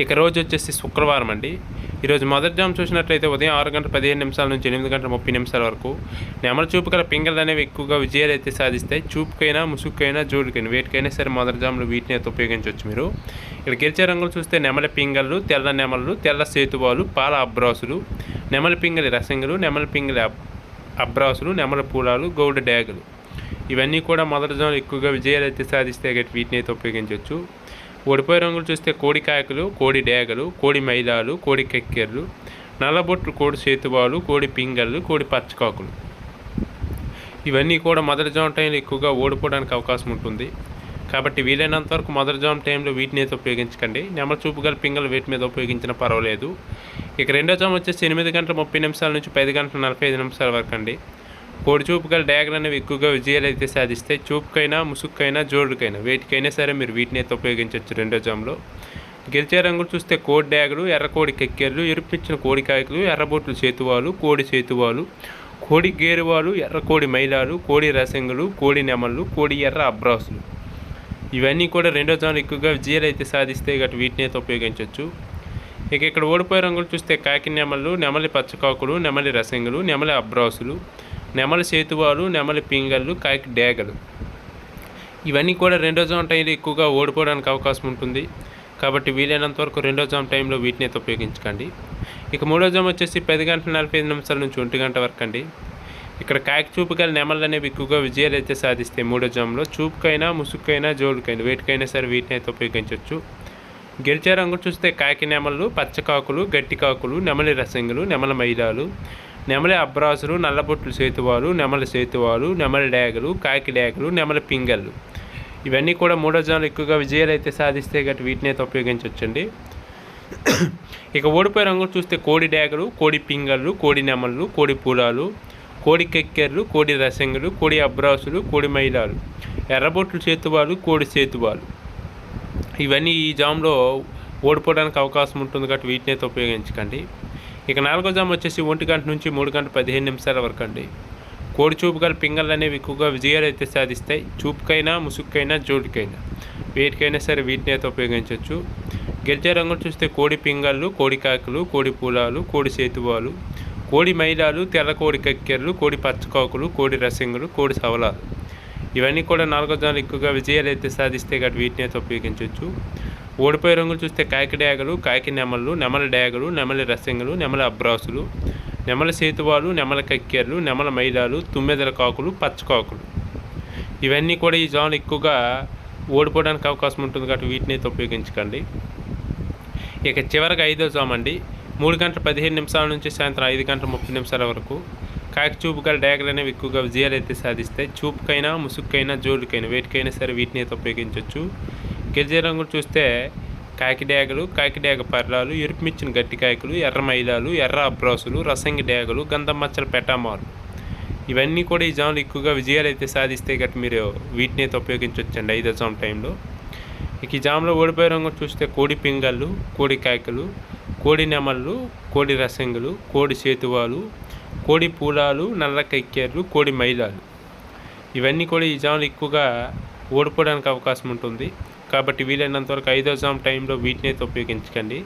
ఇక రోజు వచ్చేసి శుక్రవారం అండి. ఈరోజు మొదటి జామ్ చూసినట్లయితే ఉదయం ఆరు గంటల పదిహేను నిమిషాల నుంచి ఎనిమిది గంటల ముప్పై నిమిషాల వరకు నెమల చూపు గల పింగళ్ళు అనేవి ఎక్కువగా విజయాలు అయితే సాధిస్తాయి చూపుకైనా ముసుగుకైనా జోడుకైనా వేటికైనా సరే మొదటి జాములు వీటిని అయితే ఉపయోగించవచ్చు మీరు. ఇక్కడ గెలిచే రంగులు చూస్తే నెమలి పింగళ్ళు తెల్ల నెమలు తెల్ల సేతువాలు పాల అబ్రాసులు నెమలి పింగలి రసంగులు నెమలి పింగలి అబ్- అబ్రాసులు నెమల పూలాలు గౌడ డ్యాగులు. ఇవన్నీ కూడా మొదటి జాములు ఎక్కువగా విజయాలు అయితే సాధిస్తే వీటిని అయితే ఉపయోగించవచ్చు. ఓడిపోయే రంగులు చూస్తే కోడి కాయకులు కోడి డేగలు కోడి మైలాలు కోడి కెక్కెర్లు నల్లబొట్లు కోడి సేతువాలు కోడి పింగళ్ళు కోడి పచ్చకాకులు. ఇవన్నీ కూడా మదర్ జామ్ టైంలో ఎక్కువగా ఓడిపోవడానికి అవకాశం ఉంటుంది. కాబట్టి వీలైనంత వరకు మదర్ జామ్ టైంలో వీటిని అయితే ఉపయోగించకండి. నెమల చూపు గల పింగళ వీటి మీద ఉపయోగించినా పర్వాలేదు. ఇక రెండో జామ్ వచ్చేసి ఎనిమిది గంటల ముప్పై నిమిషాల నుంచి పది గంటల నలభై ఐదు నిమిషాల వరకు అండి. కోడి చూపు అనేవి ఎక్కువగా విజయాలు అయితే సాధిస్తాయి చూపుకైనా ముసుగుకైనా జోడుకైనా వేటికైనా సరే మీరు వీటిని అయితే ఉపయోగించవచ్చు రెండో జామ్లో. గెలిచే రంగులు చూస్తే కోడి డ్యాగులు ఎర్రకోడి కెక్కెర్లు ఎరుపించిన కోడి కాయకులు ఎర్రబొట్లు చేతువాలు కోడి చేతువాలు కోడి గేరువాలు ఎర్రకోడి మైలాలు కోడి రసంగులు కోడి నెమళ్ళు కోడి ఎర్ర అబ్రాసులు. ఇవన్నీ కూడా రెండో జాములు ఎక్కువగా విజయాలు అయితే సాధిస్తే గట్టి వీటిని అయితే ఉపయోగించవచ్చు ఇక ఇక్కడ ఓడిపోయే రంగులు చూస్తే కాకి నెమళ్ళు నెమలి పచ్చకాకులు నెమలి రసంగులు నెమలి అబ్రాసులు నెమలి సేతువాలు నెమలి పింగళ్ళు కాకి డేగలు. ఇవన్నీ కూడా రెండో జామ్ టైంలో ఎక్కువగా ఓడిపోవడానికి అవకాశం ఉంటుంది. కాబట్టి వీలైనంత వరకు రెండో జామ్ టైంలో వీటిని అయితే ఉపయోగించకండి. ఇక మూడో జామ్ వచ్చేసి పది గంటల నలభై ఐదు నిమిషాల నుంచి ఒంటి గంట వరకు అండి. ఇక్కడ కాకి చూపు గల నెమలు అనేవి ఎక్కువగా విజయాలు అయితే సాధిస్తాయి మూడో జామ్లో. చూపుకైనా ముసుగుకైనా జోడుకైనా వేటికైనా సరే వీటిని అయితే ఉపయోగించవచ్చు. గెలిచే రంగు చూస్తే కాకి నెమళ్ళు పచ్చకాకులు గట్టి కాకులు నెమలి రసంగులు నెమల మైలాలు నెమలి అబ్రాసులు నల్లబొట్లు సేతువాలు నెమలి సేతువాలు నెమలి డేగలు కాకి డేగలు నెమలి పింగళ్ళు. ఇవన్నీ కూడా మూడో జాములు ఎక్కువగా విజయాలు అయితే సాధిస్తే గట్టి వీటిని అయితే ఉపయోగించవచ్చండి ఇక ఓడిపోయే రంగులు చూస్తే కోడి డేగలు కోడి పింగళ్ళు కోడి నెమళ్ళు కోడి పూలాలు కోడి కెక్కెర్లు కోడి రసంగులు కోడి అబ్రాసులు కోడి మైలాలు ఎర్రబొట్లు చేతువాలు కోడి సేతువాలు. ఇవన్నీ ఈ జామ్లో ఓడిపోవడానికి అవకాశం ఉంటుంది కాబట్టి వీటిని అయితే ఉపయోగించకండి. ఇక నాలుగో జామ్ వచ్చేసి ఒంటి గంట నుంచి మూడు గంట పదిహేను నిమిషాల వరకు అండి. కోడి చూపు గల పింగళ్ళు అనేవి ఎక్కువగా విజయాలు అయితే సాధిస్తాయి. చూపుకైనా ముసుగుకైనా జోడికైనా. వేటికైనా సరే వీటిని అయితే ఉపయోగించవచ్చు. గెలిచే రంగులు చూస్తే కోడి పింగళ్ళు కోడి కాకులు కోడి పూలాలు కోడి సేతువాలు కోడి మైలాలు తెల్ల కోడి కక్కెర్లు కోడి పచ్చకాకులు కోడి రసింగులు కోడి సవలాలు. ఇవన్నీ కూడా నాలుగో జాములు ఎక్కువగా విజయాలు అయితే సాధిస్తే కాబట్టి వీటిని అయితే ఉపయోగించవచ్చు. ఓడిపోయే రంగులు చూస్తే కాకి డ్యాగలు కాకి నెమళ్ళు నెమల డ్యాగలు నెమలి రసంగులు నెమల అబ్రాసులు నెమల సేతువాలు నెమల కక్కెర్లు నెమల మైలాలు తుమ్మెదల కాకులు పచ్చకాకులు ఇవన్నీ కూడా ఈ జాములు ఎక్కువగా ఓడిపోవడానికి అవకాశం ఉంటుంది కాబట్టి వీటిని అయితే ఉపయోగించకండి. ఇక చివరికి ఐదో జామ్ అండి. మూడు గంటల పదిహేను నిమిషాల నుంచి సాయంత్రం ఐదు గంటల ముప్పై నిమిషాల వరకు కాకి చూపు గల డ్యాగలు అనేవి ఎక్కువగా విజయాలు అయితే సాధిస్తాయి చూపుకైనా ముసుగుకైనా జోడుకైనా వేటికైనా సరే వీటిని అయితే ఉపయోగించవచ్చు గెలిచే రంగులు చూస్తే కాకి డేగలు కాకి డేగ పర్రాలు ఎరుపుమిచ్చిన గట్టి కాయకులు ఎర్ర మైలాలు ఎర్ర అబ్రాసులు రసంగి డేగలు గంధం మచ్చల పెటామారు. ఇవన్నీ కూడా ఈ జాములు ఎక్కువగా విజయాలు అయితే సాధిస్తే గట్టి మీరు వీటిని అయితే ఉపయోగించవచ్చండి ఐదో జామ్ టైంలో. ఇక ఈ జామ్లో ఓడిపోయే రంగు చూస్తే కోడి పింగళ్ళు కోడి కాయకలు కోడి నెమళ్ళు కోడి రసంగులు కోడి చేతువాలు కోడి పూలాలు నల్ల కక్కెర్లు కోడి మైలాలు ఇవన్నీ కూడా ఈ జాములు ఎక్కువగా ఓడిపోవడానికి అవకాశం ఉంటుంది. కాబట్టి వీలైనంత వరకు ఐదో జామ్ టైంలో వీటిని అయితే ఉపయోగించకండి.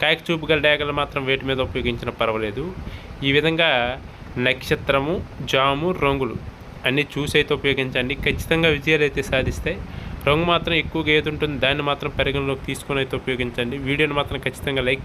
కాయకు చూపు గల డేగలు మాత్రం వేటి మీద ఉపయోగించినా పర్వాలేదు. ఈ విధంగా నక్షత్రము జాము రంగులు అన్నీ చూసి అయితే ఉపయోగించండి. ఖచ్చితంగా విజయాలు అయితే సాధిస్తాయి రంగు మాత్రం ఎక్కువగా ఏది ఉంటుంది దాన్ని మాత్రం పరిగణలోకి తీసుకొని అయితే ఉపయోగించండి. వీడియోని మాత్రం ఖచ్చితంగా లైక్